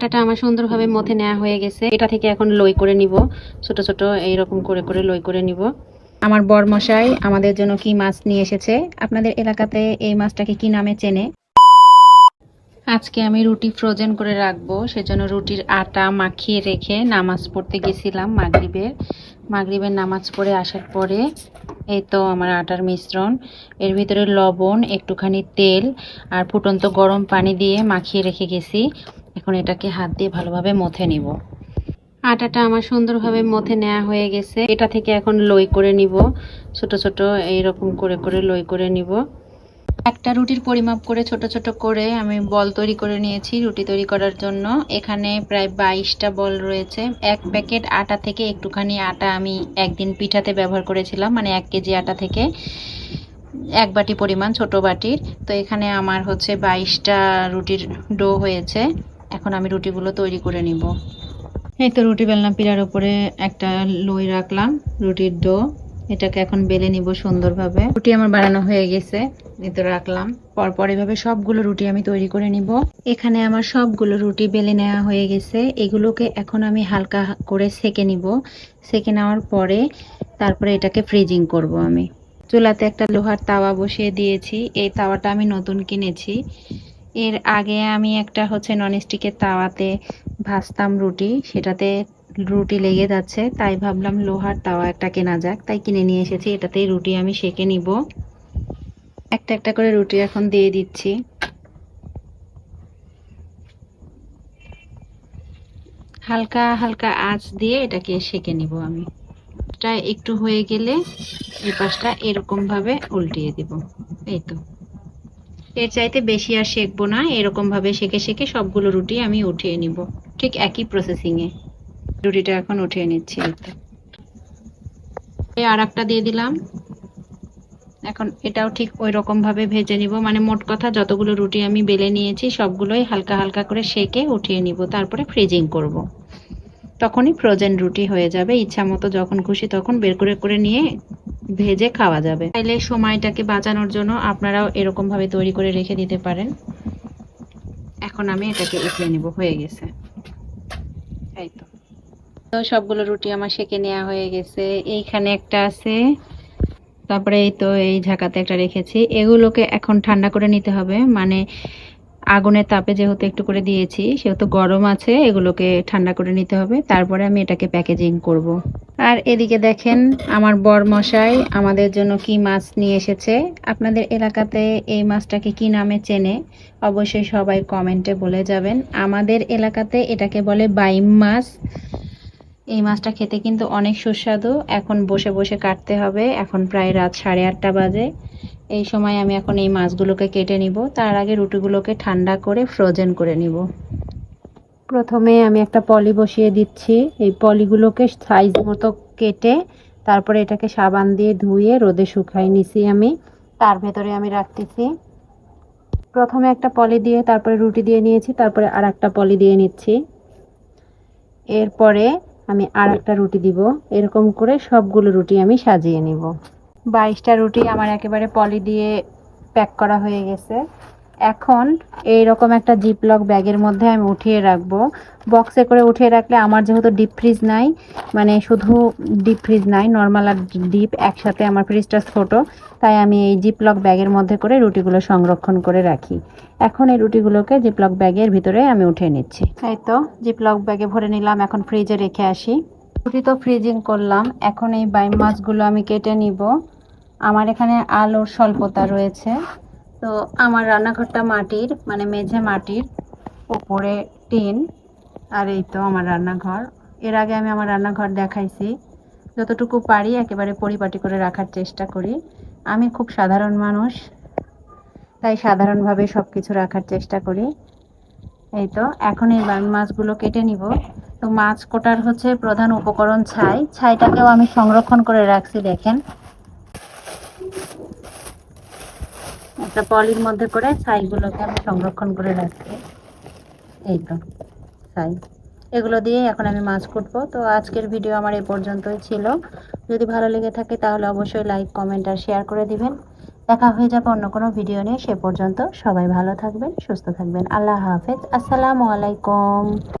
আটাটা আমার সুন্দরভাবে মথে নেওয়া হয়ে গেছে। এটা থেকে এখন লই করে নিব। ছোট ছোট এইরকম করে করে লই করে নিব। আমার বর মশাই আমাদের জন্য কি মাছ নিয়ে এসেছে? আপনাদের এলাকাতে এই মাছটাকে কি নামে চেনে? আজকে আমি রুটি ফ্রোজেন করে রাখব। সেজন্য রুটির আটা মাখিয়ে রেখে নামাজ পড়তে গেছিলাম মাগরিবের। মাগরিবের নামাজ পড়ে আসার পরে এই তো আমার আটার মিশ্রণ। এর ভিতরে লবণ, একটুখানি তেল আর ফুটন্ত গরম পানি দিয়ে মাখিয়ে রেখে গেছি। এখন এটাকে হাত দিয়ে ভালোভাবে মথে নিব। আটাটা আমার সুন্দরভাবে মথে নেওয়া হয়ে গেছে। এটা থেকে এখন লই করে নিব। ছোট ছোট এইরকম করে করে লই করে নিব। একটা রুটির পরিমাপ করে ছোট ছোট করে আমি বল তৈরি করে নিয়েছি রুটি তৈরি করার জন্য। এখানে প্রায় বাইশটা বল রয়েছে। এক প্যাকেট আটা থেকে একটুখানি আটা আমি একদিন পিঠাতে ব্যবহার করেছিলাম মানে এক কেজি আটা থেকে এক বাটি পরিমাণ, ছোট বাটির। তো এখানে আমার হচ্ছে বাইশটা রুটির ডো হয়েছে। এখন আমি রুটিগুলো তৈরি করে নিব। এই তো রুটি বেলনা পিড়ার উপরে একটা লই রাখলাম, রুটির ডো। এটাকে এখন বেলে নিব সুন্দরভাবে। রুটি আমার বানানো হয়ে গেছে, এই তো রাখলাম। পরপর এভাবে সবগুলো রুটি আমি তৈরি করে নিব। এখানে আমার সবগুলো রুটি বেলে নেওয়া হয়ে গেছে। এগুলোকে এখন আমি হালকা করে সেকে নিব। সেকে নেওয়ার পরে তারপরে এটাকে ফ্রিজিং করব আমি। চুলাতে একটা লোহার তাওয়া বসিয়ে দিয়েছি। এই তাওয়াটা আমি নতুন কিনেছি। এর আগে আমি একটা হচ্ছে ননস্টিকের তাওয়াতে ভাজতাম রুটি, সেটাতে রুটি লেগে যাচ্ছে, তাই ভাবলাম লোহার তাওয়া একটা কেনা যাক, তাই কিনে নিয়ে এসেছি, এটাতেই রুটি আমি সেকে নিব। একটা একটা করে রুটি এখন দিয়ে দিচ্ছি। হালকা হালকা আঁচ দিয়ে এটাকে সেকে নিব আমি। এটা একটু হয়ে গেলে এই পাশটা এরকম ভাবে উল্টিয়ে দিব, এই তো। এর চাইতে বেশি আর সেকবো না। এরকম ভাবে সেকে সেকে সবগুলো রুটি আমি উঠিয়ে নিব। ঠিক একই প্রসেসিং এ। রুটিটা এখন উঠিয়ে নিচ্ছি আর একটা দিয়ে দিলাম। এখন এটাও ঠিক ওই রকম ভাবে ভেজে নিব। মানে মোট কথা যতগুলো রুটি আমি বেলে নিয়েছি সবগুলোই হালকা হালকা করে সেকে উঠিয়ে নিব। তারপরে ফ্রিজিং করব। তখনই ফ্রোজেন রুটি হয়ে যাবে। ইচ্ছা মতো যখন খুশি তখন বের করে করে নিয়ে ভেজে খাওয়া যাবে। তাইলে সময়টাকে বাঁচানোর জন্য আপনারাও এরকম ভাবে তৈরি করে রেখে দিতে পারেন। এখন আমি এটাকে উঠিয়ে নিব, হয়ে গেছে। এই তো। তো সবগুলো রুটি আমার সেকে নেওয়া হয়ে গেছে। এইখানে একটা আছে। তারপরে এই তো এই ঝাঁকাতে একটা রেখেছি। এগুলোকে এখন ঠান্ডা করে নিতে হবে। মানে আগুনের তাপে যেহেতু একটু করে দিয়েছি, সেহেতু গরম আছে, এগুলোকে ঠান্ডা করে নিতে হবে। তারপরে আমি এটাকে প্যাকেজিং করব। আর এদিকে দেখেন, আমার বর মশাই আমাদের জন্য কি মাছ নিয়ে এসেছে। আপনাদের এলাকাতে এই মাছটাকে কি নামে চেনে, অবশ্যই সবাই কমেন্টে বলে যাবেন। আমাদের এলাকাতে এটাকে বলে বাইম মাছ। এই মাছটা খেতে কিন্তু অনেক সুস্বাদু। এখন বসে বসে কাটতে হবে। এখন প্রায় রাত সাড়ে আটটা বাজে। এই সময় আমি এখন এই মাছগুলোকে কেটে নিব। তার আগে রুটিগুলোকে ঠান্ডা করে ফ্রোজেন করে নিব। প্রথমে আমি একটা পলি বসিয়ে দিচ্ছি। এই পলিগুলোকে সাইজ মতো কেটে তারপরে এটাকে সাবান দিয়ে ধুয়ে রোদে শুকাই নিছি আমি। তার ভেতরে আমি রাখতেছি। প্রথমে একটা পলি দিয়ে তারপরে রুটি দিয়ে নিয়েছি। তারপরে আর একটা পলি দিয়ে নিচ্ছি। এরপরে আমি আর একটা রুটি দিব। এরকম করে সবগুলো রুটি আমি সাজিয়ে নিব। বাইশটা রুটি আমার একেবারে পলি দিয়ে প্যাক করা হয়ে গেছে। এখন এই রকম একটা জিপলক ব্যাগের মধ্যে আমি উঠিয়ে রাখব। বক্সে করে উঠিয়ে রাখলে আমার যেহেতু ডিপ ফ্রিজ নাই মানে শুধু ডিপ ফ্রিজ নাই নর্মাল আর ডিপ একসাথে আমার ফ্রিজটা ছোটো, তাই আমি এই জিপলক ব্যাগের মধ্যে করে রুটিগুলো সংরক্ষণ করে রাখি। এখন এই রুটিগুলোকে জিপলক ব্যাগের ভিতরে আমি উঠিয়ে নিচ্ছি। এই তো জিপলক ব্যাগে ভরে নিলাম, এখন ফ্রিজে রেখে আসি। রুটি তো ফ্রিজিং করলাম, এখন এই বাইম মাছগুলো আমি কেটে নিব। আমার এখানে আলোর স্বল্পতা রয়েছে। তো আমার রান্নাঘরটা মাটির মানে মেঝে মাটির, উপরে টিন, আর এই তো আমার রান্নাঘর। এর আগে আমি আমার রান্নাঘর দেখাইছি। যতটুকু পারি একেবারে পরিপাটি করে রাখার চেষ্টা করি। আমি খুব সাধারণ মানুষ, তাই সাধারণভাবে সব কিছু রাখার চেষ্টা করি। এই তো, এখন এই মাছগুলো কেটে নিব। তো মাছ কোটার হচ্ছে প্রধান উপকরণ ছাই। ছাইটাকেও আমি সংরক্ষণ করে রাখছি, দেখেন। একটা পলির মধ্যে করে ছাইগুলোকে আমি সংরক্ষণ করে রাখছি। এই তো ছাই এগুলো দিয়ে এখন আমি মাছ কুটবো। তো আজকের ভিডিও আমার এই পর্যন্তই ছিল। যদি ভালো লেগে থাকে তাহলে অবশ্যই লাইক, কমেন্ট আর শেয়ার করে দিবেন। দেখা হয়ে যাবে অন্য কোনো ভিডিও নিয়ে। সে পর্যন্ত সবাই ভালো থাকবেন, সুস্থ থাকবেন। আল্লাহ হাফেজ। আসসালামু আলাইকুম।